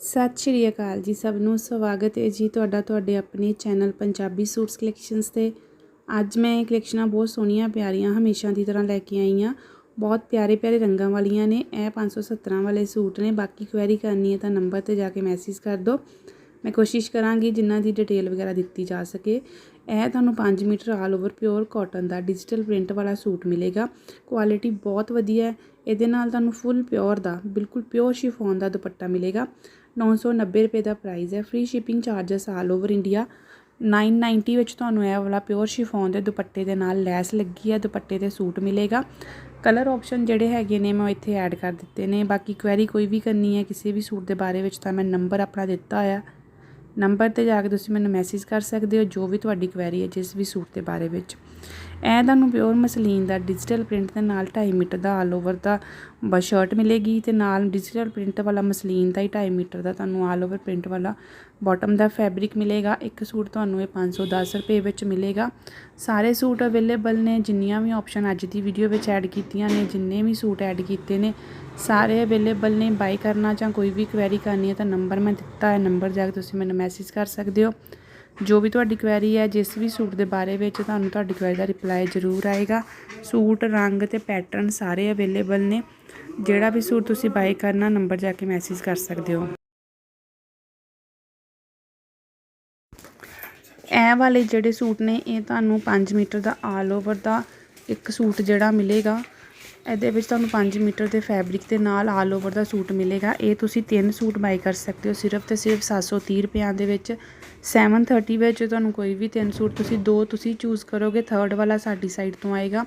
ਸਤਿ ਸ਼੍ਰੀ ਅਕਾਲ ਜੀ ਸਭ ਨੂੰ, ਸਵਾਗਤ ਹੈ ਜੀ ਤੁਹਾਡਾ ਤੁਹਾਡੇ ਆਪਣੇ ਚੈਨਲ ਪੰਜਾਬੀ ਸੂਟਸ ਕਲੈਕਸ਼ਨਸ ਤੇ। ਅੱਜ ਮੈਂ ਇਹ ਕਲੈਕਸ਼ਨਾਂ ਬਹੁਤ ਸੋਹਣੀਆਂ, ਪਿਆਰੀਆਂ, ਹਮੇਸ਼ਾ ਦੀ ਤਰ੍ਹਾਂ ਲੈ ਕੇ ਆਈ ਹਾਂ। ਬਹੁਤ ਪਿਆਰੇ ਪਿਆਰੇ ਰੰਗਾਂ ਵਾਲੀਆਂ ਨੇ, ਇਹ 517 ਵਾਲੇ ਸੂਟ ਨੇ। ਬਾਕੀ ਕੁਐਰੀ ਕਰਨੀ ਹੈ ਤਾਂ ਨੰਬਰ ਤੇ ਜਾ ਕੇ ਮੈਸੇਜ ਕਰ ਦਿਓ। ਮੈਂ ਕੋਸ਼ਿਸ਼ ਕਰਾਂਗੀ ਜਿੰਨਾਂ ਦੀ ਡਿਟੇਲ ਵਗੈਰਾ ਦਿੱਤੀ ਜਾ ਸਕੇ। ਇਹ ਤੁਹਾਨੂੰ 5 metre all over pure cotton ਦਾ ਡਿਜੀਟਲ ਪ੍ਰਿੰਟ ਵਾਲਾ ਸੂਟ ਮਿਲੇਗਾ। ਕੁਆਲਿਟੀ ਬਹੁਤ ਵਧੀਆ ਹੈ। ਇਹਦੇ ਨਾਲ ਤੁਹਾਨੂੰ ਫੁੱਲ ਪਿਓਰ ਦਾ, ਬਿਲਕੁਲ ਪਿਓਰ ਸ਼ਿਫੋਨ ਦਾ ਦੁਪੱਟਾ ਮਿਲੇਗਾ। 990 ਰੁਪਏ ਦਾ ਪ੍ਰਾਈਸ ਹੈ। Free shipping charges all over India 990 ਵਿੱਚ ਤੁਹਾਨੂੰ ਇਹ ਵਾਲਾ ਪਿਓਰ ਸ਼ਿਫੋਨ ਦੇ ਦੁਪੱਟੇ ਦੇ ਨਾਲ ਲੈਸ ਲੱਗੀ ਹੈ। ਦੁਪੱਟੇ ਤੇ ਸੂਟ ਮਿਲੇਗਾ। ਕਲਰ ਆਪਸ਼ਨ ਜਿਹੜੇ ਹੈਗੇ ਨੇ ਮੈਂ ਉਹ ਇੱਥੇ ਐਡ ਕਰ ਦਿੱਤੇ ਨੇ। ਬਾਕੀ ਕੁਐਰੀ ਕੋਈ ਵੀ ਕਰਨੀ ਹੈ ਕਿਸੇ ਵੀ ਸੂਟ ਦੇ ਬਾਰੇ ਵਿੱਚ ਤਾਂ ਮੈਂ ਨੰਬਰ ਆਪਣਾ ਦਿੱਤਾ ਹੋਇਆ ਨੰਬਰ ਤੇ ਜਾ ਕੇ ਤੁਸੀਂ ਮੈਨੂੰ ਮੈਸੇਜ ਕਰ ਸਕਦੇ ਹੋ ਜੋ ਵੀ ਤੁਹਾਡੀ ਕੁਐਰੀ ਹੈ ਜਿਸ ਵੀ ਸੂਟ ਦੇ ਬਾਰੇ ਵਿੱਚ। ਇਹ ਤੁਹਾਨੂੰ ਪਿਓਰ ਮਸਲੀਨ ਦਾ ਡਿਜੀਟਲ ਪ੍ਰਿੰਟ ਦੇ ਨਾਲ 2.5 ਮੀਟਰ ਦਾ ਆਲ ਓਵਰ ਦਾ ਬ ਸ਼ਰਟ ਮਿਲੇਗੀ ਤੇ ਨਾਲ ਡਿਜੀਟਲ ਪ੍ਰਿੰਟ ਵਾਲਾ ਮਸਲੀਨ ਦਾ ਹੀ 2.5 ਮੀਟਰ ਦਾ ਤੁਹਾਨੂੰ ਆਲ ਓਵਰ ਪ੍ਰਿੰਟ ਵਾਲਾ ਬਾਟਮ ਦਾ ਫੈਬਰਿਕ ਮਿਲੇਗਾ, ਇੱਕ ਸੂਟ ਤੁਹਾਨੂੰ ਇਹ 510 ਰੁਪਏ ਵਿੱਚ ਮਿਲੇਗਾ। ਸਾਰੇ ਸੂਟ ਅਵੇਲੇਬਲ ਨੇ, ਜਿੰਨੀਆਂ ਵੀ ਆਪਸ਼ਨ ਅੱਜ ਦੀ ਵੀਡੀਓ ਵਿੱਚ ਐਡ ਕੀਤੀਆਂ ਨੇ, ਜਿੰਨੇ ਵੀ ਸੂਟ ਐਡ ਕੀਤੇ ਨੇ, ਸਾਰੇ ਅਵੇਲੇਬਲ ਨੇ। ਬਾਈ ਕਰਨਾ ਜਾਂ ਕੋਈ ਵੀ ਕੁਐਰੀ ਕਰਨੀ ਹੈ ਤਾਂ ਨੰਬਰ ਮੈਂ ਦਿੱਤਾ ਹੈ ਨੰਬਰ ਜਾ ਕੇ ਤੁਸੀਂ ਮੈਨੂੰ ਮੈਸੇਜ ਕਰ ਸਕਦੇ ਹੋ। ਜੋ ਵੀ ਤੁਹਾਡੀ ਕੁਐਰੀ ਹੈ, ਜਿਸ ਵੀ ਸੂਟ ਦੇ ਬਾਰੇ ਵਿੱਚ ਤੁਹਾਨੂੰ ਤੁਹਾਡੀ ਕੁਐਰੀ ਦਾ ਰਿਪਲਾਈ ਜ਼ਰੂਰ ਆਏਗਾ। ਸੂਟ, ਰੰਗ ਤੇ ਪੈਟਰਨ ਸਾਰੇ ਅਵੇਲੇਬਲ ਨੇ। ਜਿਹੜਾ ਵੀ ਸੂਟ ਤੁਸੀਂ ਬਾਈ ਕਰਨਾ ਨੰਬਰ ਜਾ ਕੇ ਮੈਸੇਜ ਕਰ ਸਕਦੇ ਹੋ। ਇਹ ਵਾਲੇ ਜਿਹੜੇ ਸੂਟ ਨੇ, ਇਹ ਤੁਹਾਨੂੰ 5 ਮੀਟਰ ਦਾ ਆਲ ਓਵਰ ਦਾ ਇੱਕ ਸੂਟ ਜਿਹੜਾ ਮਿਲੇਗਾ। ਇਹਦੇ ਵਿੱਚ ਤੁਹਾਨੂੰ 5 ਮੀਟਰ ਦੇ ਫੈਬਰਿਕ ਦੇ ਨਾਲ ਆਲ ਓਵਰ ਦਾ ਸੂਟ ਮਿਲੇਗਾ। ਇਹ ਤੁਸੀਂ ਤਿੰਨ ਸੂਟ ਬਾਈ ਕਰ ਸਕਦੇ ਹੋ, ਸਿਰਫ ਤੇ ਸਿਰਫ 730 ਰੁਪਿਆਂ ਦੇ ਵਿੱਚ। 730 ਵਿੱਚ ਤੁਹਾਨੂੰ ਕੋਈ ਵੀ ਤਿੰਨ ਸੂਟ ਤੁਸੀਂ ਦੋ ਤੁਸੀਂ ਚੂਜ਼ ਕਰੋਗੇ ਥਰਡ ਵਾਲਾ ਸਾਡੀ ਸਾਈਡ ਤੋਂ ਆਏਗਾ।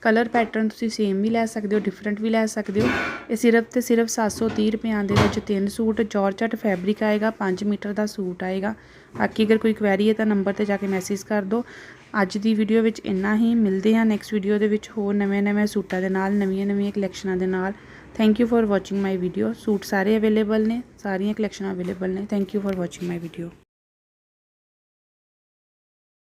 ਕਲਰ ਪੈਟਰਨ ਤੁਸੀਂ ਸੇਮ ਵੀ ਲੈ ਸਕਦੇ ਹੋ ਡਿਫਰੈਂਟ ਵੀ ਲੈ ਸਕਦੇ ਹੋ। ਇਹ ਸਿਰਫ ਤੇ ਸਿਰਫ 730 ਰੁਪਿਆਂ ਦੇ ਵਿੱਚ ਤਿੰਨ ਸੂਟ ਜੌਰਜਟ ਫੈਬਰਿਕ ਆਏਗਾ 5 ਮੀਟਰ ਦਾ ਸੂਟ ਆਏਗਾ। ਬਾਕੀ ਅਗਰ ਕੋਈ ਕੁਐਰੀ ਹੈ ਤਾਂ ਨੰਬਰ ਤੇ ਜਾ ਕੇ ਮੈਸੇਜ ਕਰ ਦਿਓ। ਅੱਜ ਦੀ ਵੀਡੀਓ ਵਿੱਚ ਇੰਨਾ ਹੀ। ਮਿਲਦੇ ਹਾਂ ਨੈਕਸਟ ਵੀਡੀਓ ਦੇ ਵਿੱਚ ਹੋਰ ਨਵੇਂ-ਨਵੇਂ ਸੂਟਾਂ ਦੇ ਨਾਲ ਨਵੀਆਂ-ਨਵੀਆਂ ਕਲੈਕਸ਼ਨਾਂ ਦੇ ਨਾਲ। Thank you for watching my video suit ਸਾਰੇ ਅਵੇਲੇਬਲ ਨੇ, ਸਾਰੀਆਂ ਕਲੈਕਸ਼ਨਾਂ ਅਵੇਲੇਬਲ ਨੇ। Thank you for watching my video